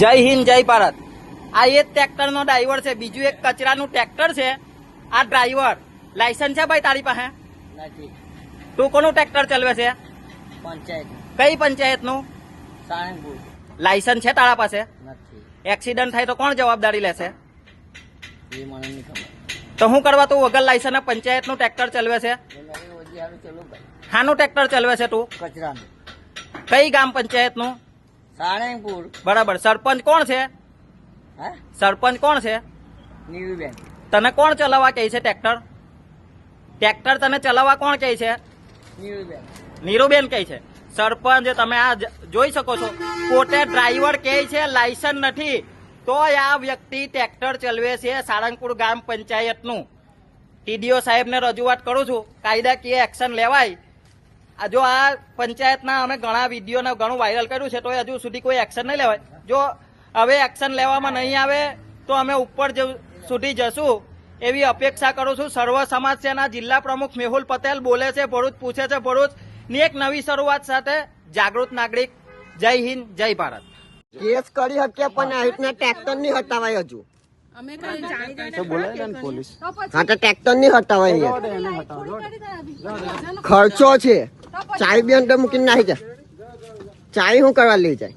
જય હિન્દ જય ભારત. આ એક ટ્રેક્ટરનો ડ્રાઈવર છે. બીજું એક કચરાનું ટ્રેક્ટર છે. આ ડ્રાઈવર. લાયસન્સ છે ભાઈ તારી પાસે? તું કોનું ટ્રેક્ટર ચલાવે છે? પંચાયત કઈ પંચાયતનું? સાળંગપુર લાયસન્સ છે તારા પાસે? એક્સિડન્ટ થાય તો કોણ જવાબદારી લેશે? તો શું કરવા તું વગર લાયસન્સ પંચાયતનું ટ્રેક્ટર ચલાવે છે? હાનું ટ્રેક્ટર ચલાવે છે તું? કચરાનું. કઈ ગામ પંચાયતનું? સાળંગપુર. બરાબર. સરપંચ કોણ છે? હા? સરપંચ કોણ છે? નીવીબેન તને કોણ ચલાવવા કહે છે ટ્રેક્ટર? ટ્રેક્ટર તને ચલાવવા કોણ કહે છે? નીરુબેન. નીરુબેન કહે છે. સરપંચ તમે આ જોઈ શકો છો પોતે ડ્રાઈવર કહે છે લાયસન્સ નથી. તોય આ વ્યક્તિ ટ્રેક્ટર ચલાવે છે સાળંગપુર ગામ પંચાયતનું. ટીડીઓ સાહેબને રજૂઆત કરું છું. કાયદાકીય એક્શન લેવાય. જો આ પંચાયતના અમે ઘણા વિડીયોને ઘણું વાયરલ કર્યું છે તો હજુ સુધી કોઈ એક્શન નહીં લેવાય. જો હવે એક્શન લેવામાં નહીં આવે તો અમે ઉપર જ- સુધી જશું. એવી અપેક્ષા કરું છું. સર્વ સમાજ સેના જિલ્લા પ્રમુખ મેહુલ પટેલ બોલે છે ભરૂચ પૂછે છે ભરૂચ. ની એક નવી શરૂઆત સાથે જાગૃત નાગરિક. જય હિન્દ જય ભારત. કેસ કરી શકીએ પણ આ રીતના ટ્રેક્ટર નહીં હટાવાય હજુ. અમે કઈ જાણી જોઈને પોલીસ. હા તો ટ્રેક્ટરની હટાવાય ખર્ચો છે. ચાવી બેન તો મૂકીને નાખી જાય ચાવી શું કરવા લઈ જાય?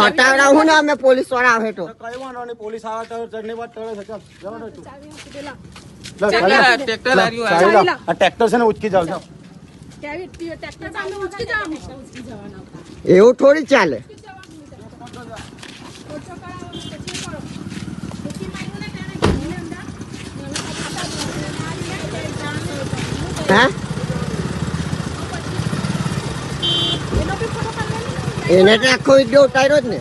હટાવડાવું ને અમે પોલીસવાળા આવે એવું થોડી ચાલે. હા એનો બી ફોટો પાડવાનો એને તો આખો વીડિયો ઉતાર્યો જ ને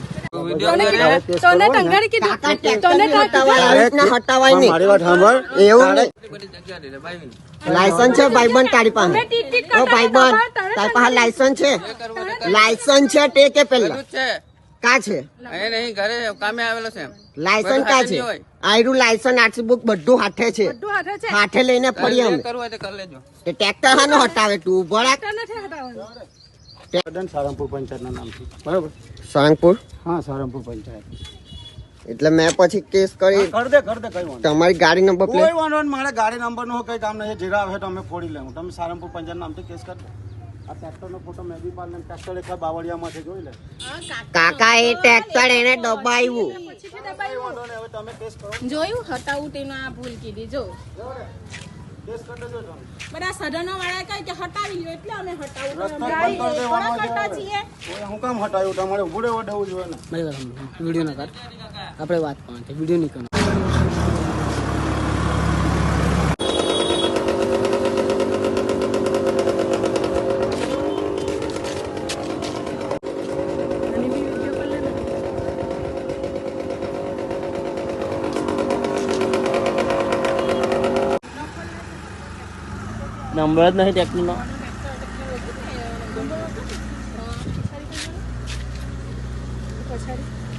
લાયસન્સ છે ભાઈબંધ તારી પાસે. ભાઈબંધ તારી પાસે લાયસન્સ છે? લાયસન્સ છે તે કે પેલા કા છે? એ નહીં ઘરે કામે આવેલો છે લાયસન્સ કા છે? આયરું લાયસન્સ આરસી બુક બધું હાથે છે. હાથે લઈને ફરી અમે. ટ્રેક્ટર હાનો હટાવે તું ઊભો રાખ. ટ્રેક્ટર હટાવવાનું સારંગપુર પંચાયતના નામથી. બરાબર? સારંગપુર હા સારંગપુર પંચાયત. એટલે મેં પછી કેસ કરી. કર દે કર દે કઈ વાંધો તમારી ગાડી નંબર કોઈ વાંધો નહીં મારા ગાડી નંબર નો કઈ કામ નહીં. જીરા આવે તો અમે ફોડી લેવું. તમે સારંગપુર પંચાયત નામથી કેસ કર દો. આ ટ્રેક્ટરનો ફોટો મેં બી પાડ ટ્રેક્ટર એક બાવળિયામાં છે જોઈ લે. કાકા. એ ટ્રેક્ટર એને દબાવ્યું. વાંધો નહીં હવે તમે કેસ કરો. જોયું હટાવું તેનો આ ભૂલ કીધી જો. તમે બધા સદનો વાળા કહે કે હટાવી લો એટલે અમે હટાવું. કરતા છીએ. કોઈ હું કામ હટાયું? તમારે ઉભું રહેવા જોઈએ ને. વીડિયો ના કર આપણે વાત કરવાની વીડિયો નહીં નંબર જ નથી ટ્રેક્ટરનો પછાડી.